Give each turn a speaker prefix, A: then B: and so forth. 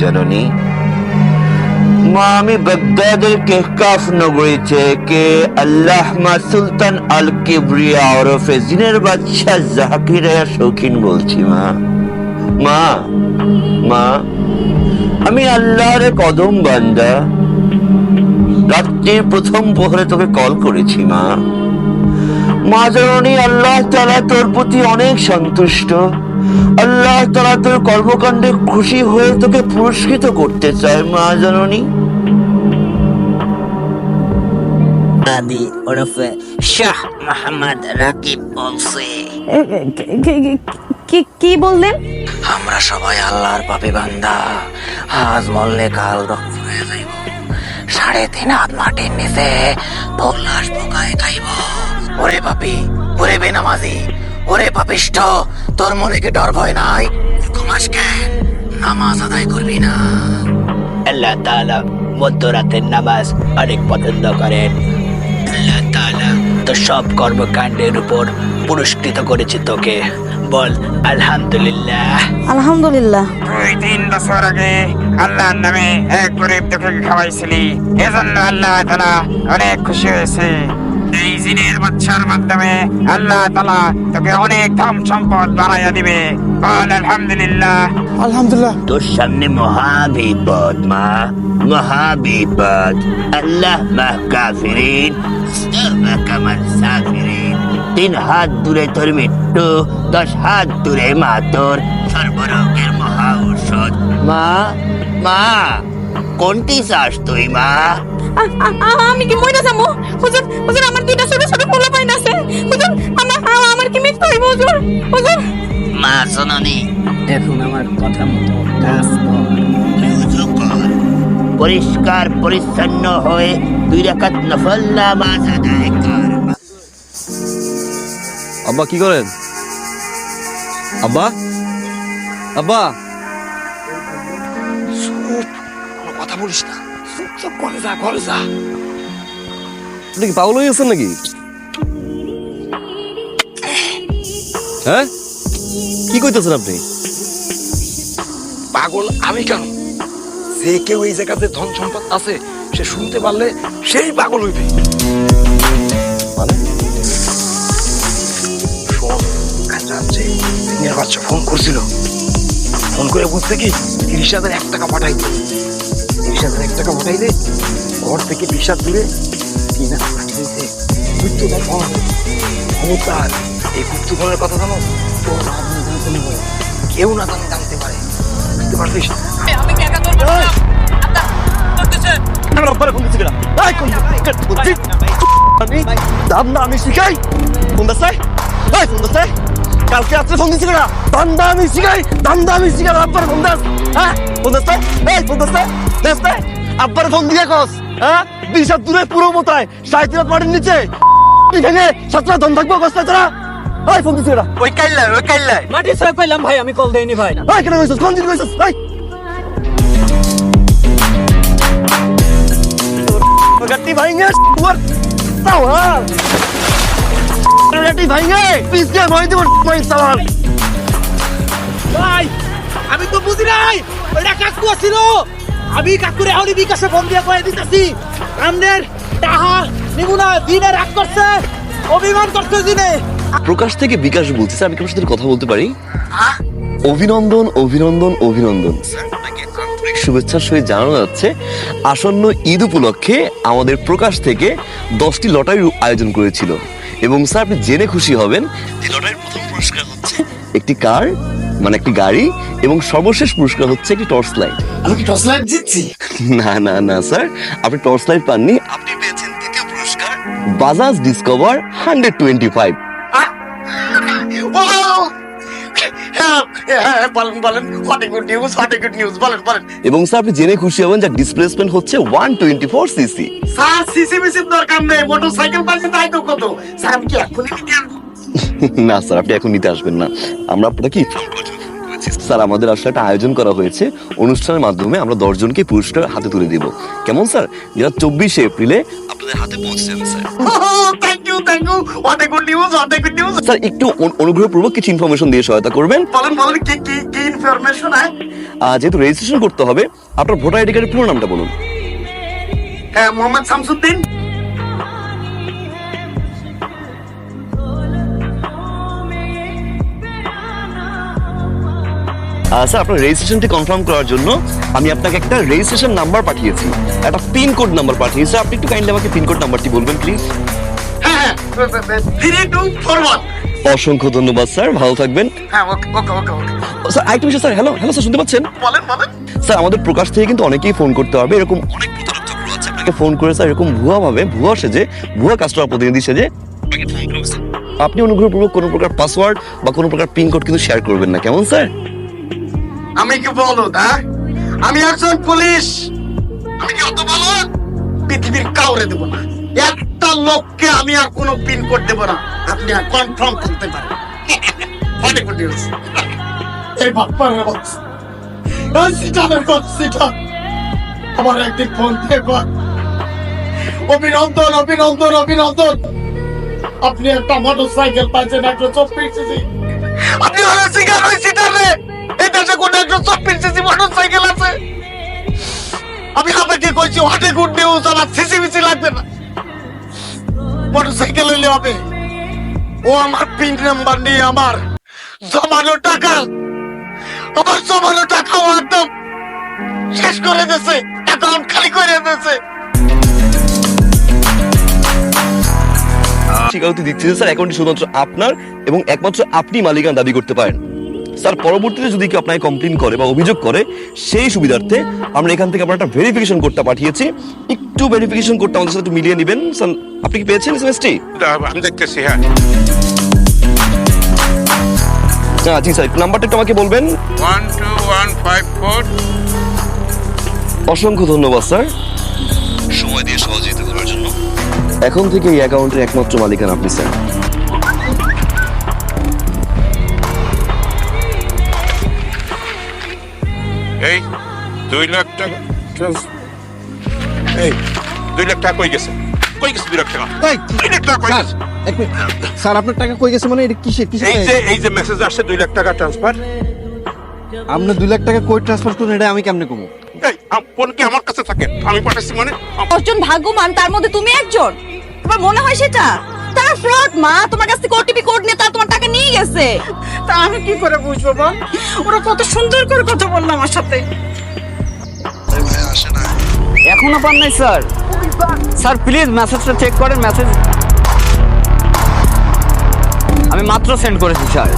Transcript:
A: জননী মা আমি বাগদাদের কেহকাফ নগরী থেকে আল্লাহমা সুলতান আল কিবরিয়া ওরফে জিনের শৌখিন বলছি, মা। মা মা, আমি আল্লাহর কদম বান্দা। রাত্রির প্রথম প্রহরে তোকে কল করেছি, মা। মা জননী আল্লাহ তারা তোর প্রতি অনেক সন্তুষ্ট। আল্লাহ তারা তোর কর্মকাণ্ডে খুশি হয়ে তোকে পুরস্কৃত করতে চায় মা জননী।
B: আদি ওরফে শাহ মোহাম্মদ রাকিব বলছে।
C: কি- কি- বললেন?
B: আমরা সবাই আল্লাহর পাপি বান্দা। আজ মরলে কাল রক্ত হয়ে যাইব। সাড়ে তিন হাত মাটির নিচে তোর লাশ পোকায় খাইব। ওরে পাপি ওরে বেনামাজি ওরে পাপিষ্ঠ তোর মনে কি ডর ভয় নাই? ঘুমাস কেন? নামাজ আদায় করবি না। আল্লাহ তাআলা মধ্যরাতের নামাজ অনেক পছন্দ করেন। আল্লাহ তাআলা তো সব কর্মকাণ্ডের উপর পুরস্কৃত করেছে তোকে। বল আলহামদুলিল্লাহ।
C: আলহামদুলিল্লাহ।
D: দুই তিন বছর আগে আল্লাহর নামে এক গরিব দুঃখীকে খাওয়াইছিলি। এজন্য আল্লাহ তালা অনেক খুশি হয়েছে। এই জিনের বাচ্চার মাধ্যমে আল্লাহ তালা তোকে অনেক ধন সম্পদ বাড়াইয়া দিবে। বল আলহামদুলিল্লাহ।
E: আলহামদুলিল্লাহ।
A: তোর সামনে মহাবিপদ মা। মহাবিপদ। আল্লাহ মাহ কাফিরিন কামাল সাফিরিন। তিন হাত দূরে তোর মৃত্যু দশ হাত দূরে মা তোর সর্বরোগের মহা ঔষধ। মা মা। কোনটি চাস তুই মা?
C: আমি কি মইরা যাব হুজুর হুজুর আমার দুইটা ছোট ছোট পোলা পাইন আছে। হুজুর আমার আমার কি মৃত্যু হইব হুজুর? হুজুর।
B: মা জননী দেখুন আমার কথা মতো কাজ কর।
A: পরিষ্কার পরিচ্ছন্ন হয়ে দুই রাকাত নফল নামাজ আদায় কর।
E: আব্বা কি করেন? আব্বা? আব্বা?
D: বলিস না। চুপ চুপ করে যা করে যা।
E: আপনি কি পাগল হয়ে গেছেন নাকি? হ্যাঁ? কি কইতেছেন আপনি?
D: পাগল আমি কেন? যে কেউ এই জায়গাতে ধন সম্পদ আছে সে শুনতে পারলে সেই পাগল হইবে।
E: মানে?
D: শোন আজ রাত্রে বাচ্চা ফোন করছিল। ফোন করে বলছে কি তিরিশ হাজার এক টাকা পাঠাইতে তিরিশ হাজার এক টাকা পাঠাইলে ঘর থেকে বিশ হাত দূরে তিন হাত পাঠিয়েছে গুপ্তধন ফোন ক্ষমতার এই গুপ্তধনের কথা জানো? তো না জানে জানতে নেব। কেউ না জানে জানতে পারে। বুঝতে পারছিস?
E: আমার আব্বারে ফোন আমি না আমি শিখাই দাসে ফোন দাসে কালকে রাত্রে ফোন দিচ্ছি কেনা? দান্দা আমি শিখাই দান্দা আমি শিখাই আব্বার ফোন দাস হ্যাঁ ফোন দাসে এই ফোন দাসে দাসে আব্বার ফোন দিয়ে কস হ্যাঁ? হাত দূরে পুরো মোতায় সাড়ে তিন মাটির নিচে ভেঙে সাতটা ধন থাকব কষ্ট তোরা। এই ফোন কেনা
D: ওই কাইল্লা ওই কাইল্লা।
F: মাটি ছয় পাইলাম ভাই আমি কল দেইনি ভাই।
E: এই কেন কইছিস? কোন দিন গাটি ভাঙে পিছকে মই দিব মই সাওয়াল
F: ভাই আমি তো বুঝি নাই ওটা কাকু ছিল আমি কাকুরে এখনই বিকাশে ফোন দিয়ে কয়ে দিতেছি আমনের টাহা নিবু না দিনে রাগ করছে অভিমান করছে দিনে।
E: প্রকাশ থেকে বিকাশ বলছি আমি কি আপনার সাথে কথা বলতে পারি? অভিনন্দন অভিনন্দন অভিনন্দন। শুভেচ্ছার সহিত জানানো যাচ্ছে আসন্ন ঈদ উপলক্ষে আমাদের প্রকাশ থেকে দশটি লটারির আয়োজন করেছিল। এবং স্যার আপনি জেনে খুশি হবেন যে লটারির প্রথম পুরস্কার হচ্ছে একটি কার? মানে একটি গাড়ি এবং সর্বশেষ পুরস্কার হচ্ছে একটি টর্চ লাইট।
D: আমি কি টস লাইট জিতছি?
E: না না না স্যার। আপনি টর্চ লাইট পাননি আপনি পেয়েছেন দ্বিতীয় পুরস্কার Bajaj Discover hundred twenty five এবং স্যার আপনি জেনে খুশি হবেন যে ডিসপ্লেসমেন্ট হচ্ছে one twenty four CC
D: sir CC Misir দরকার নেই মোটরসাইকেল পাইছে তাই তো কত। স্যার আমি কি এখনই
E: না স্যার আপনি এখন নিতে আসবেন না। আমরা আপনাকে কি স্যার আমাদের আসলে একটা আয়োজন করা হয়েছে। অনুষ্ঠানের মাধ্যমে আমরা দশজনকে পুরস্কার হাতে তুলে দেব। কেমন স্যার? যেটা চব্বিশে এপ্রিলে আপনাদের হাতে পৌঁছে যাবে স্যার স্যার একটু অনু- অনুগ্রহপূর্বক কিছু ইনফরমেশন দিয়ে সহায়তা করবেন।
D: বলেন বলেন কি কি কি ইনফরমেশন হ্যাঁ?
E: যেহেতু রেজিস্ট্রেশন করতে হবে আপনার ভোটার আইডি কার্ডের পুরো নামটা বলুন।
D: হ্যাঁ মোহাম্মদ শামসুদ্দিন।
E: স্যার আপনার রেজিস্ট্রেশনটি কনফার্ম করার জন্য আমি আপনাকে একটা রেজিস্ট্রেশন নাম্বার পাঠিয়েছি। একটা পিন কোড নাম্বার পাঠিয়েছি আপনি একটু কাইন্ডলি আমাকে পিন কোড নাম্বারটি বলবেন প্লিজ
D: হ্যাঁ থ্রি টু ফোর ওয়ান
E: অসংখ্য ধন্যবাদ স্যার ভালো থাকবেন।
D: হ্যাঁ ওকে ওকে ওকে ওকে।
E: স্যার আরেকটা বিষয় স্যার হ্যালো হ্যালো স্যার শুনতে পাচ্ছেন?
D: বলেন বলেন।
E: স্যার আমাদের প্রকাশ থেকে কিন্তু অনেকেই ফোন করতে পারবে এরকম অনেক প্রতারক চক্র আছে আপনাকে ফোন করে স্যার এরকম ভুয়া ভাবে ভুয়া সেজে ভুয়া কাস্টমার প্রতিনিধি সেজে আপনি অনুগ্রহপূর্বক কোনো প্রকার পাসওয়ার্ড বা কোনো প্রকার পিন কোড কিন্তু শেয়ার করবেন না কেমন স্যার?
D: আমি কি বলো দা? আমি একজন পুলিশ। আমি কি অত বলো? পৃথিবীর কাউরে দেবো না। একটা লোককে আমি আর কোনো পিন কোড দেবো না। আপনি আর কনফার্ম করতে পারেন। অনেক এই বাপ্পারের বক্স। এই সিটারের বক্স সিটা। আমার একদিন ফোন কর অভিনন্দন অভিনন্দন অভিনন্দন। আপনি একটা মোটর সাইকেল পাইছেন একটা চব্বিশ আপনি হলে সিগার ওই সিটারে। এই দেশে কোন একটা চব্বিশ সিসি মোটর সাইকেল আছে। আমি আপনাকে কইছি হাটে গুড নিউজ, আমার সিসি মিসি লাগবে না। মোটর সাইকেল হইলে হবে। ও আমার পিন নাম্বার নিয়ে আমার জমানো টাকা, আমার জমানো টাকা ও একদম শেষ করে দিয়েছে অ্যাকাউন্ট খালি করে দিয়েছে।
E: স্বীকারোক্তি দিচ্ছি স্যার অ্যাকাউন্টটি শুধুমাত্র আপনার এবং একমাত্র আপনি মালিকানা দাবি করতে পারেন। স্যার পরবর্তীতে যদি কেউ আপনাকে কমপ্লেন করে বা অভিযোগ করে সেই সুবিধার্থে আমরা এখান থেকে আপনার একটা ভেরিফিকেশন করতে পাঠিয়েছি। একটু ভেরিফিকেশন করতে আমাদের সাথে একটু মিলিয়ে নেবেন। স্যার আপনি কি পেয়েছেন এসএমএসটি
G: আমি দেখতেছি হ্যাঁ।
E: হ্যাঁ জি স্যার নাম্বারটা একটু আমাকে বলবেন।
G: One two one five four.
E: অসংখ্য ধন্যবাদ স্যার। সময় দিয়ে সহযোগিতা করার জন্য। এখন থেকে এই অ্যাকাউন্টের একমাত্র মালিকানা আপনি স্যার।
G: এই দুই লাখ টাকা। এই দুই লাখ টাকা কই গেছে? কই গেছে দুই লাখ টাকা? দুই লাখ টাকা কই গেছে?
F: স্যার আপনার টাকা কই গেছে মানে এটা কিসের কিসের
G: এই যে এই যে মেসেজ আসছে দুই লাখ টাকা ট্রান্সফার
F: আপনি দুই লাখ টাকা কই ট্রান্সফার করুন এটা আমি কেমনে কমু
G: এই ফোন কি আমার কাছে থাকে? আমি পাঠাচ্ছি মানে?
C: দশজন ভাগ্যবান তার মধ্যে তুমি একজন। তোমার মনে হয় সেটা? তারা ফ্রড মা। তোমার কাছ থেকে ওটিপি কোড নিয়ে তার তোমার টাকা নিয়ে গেছে। তা আমি কি করে বুঝব বল ওরা কত সুন্দর করে কথা বলল আমার সাথে।
H: এখনও পান নাই স্যার। স্যার প্লিজ মেসেজটা চেক করেন মেসেজ আমি মাত্র সেন্ড করেছি স্যার।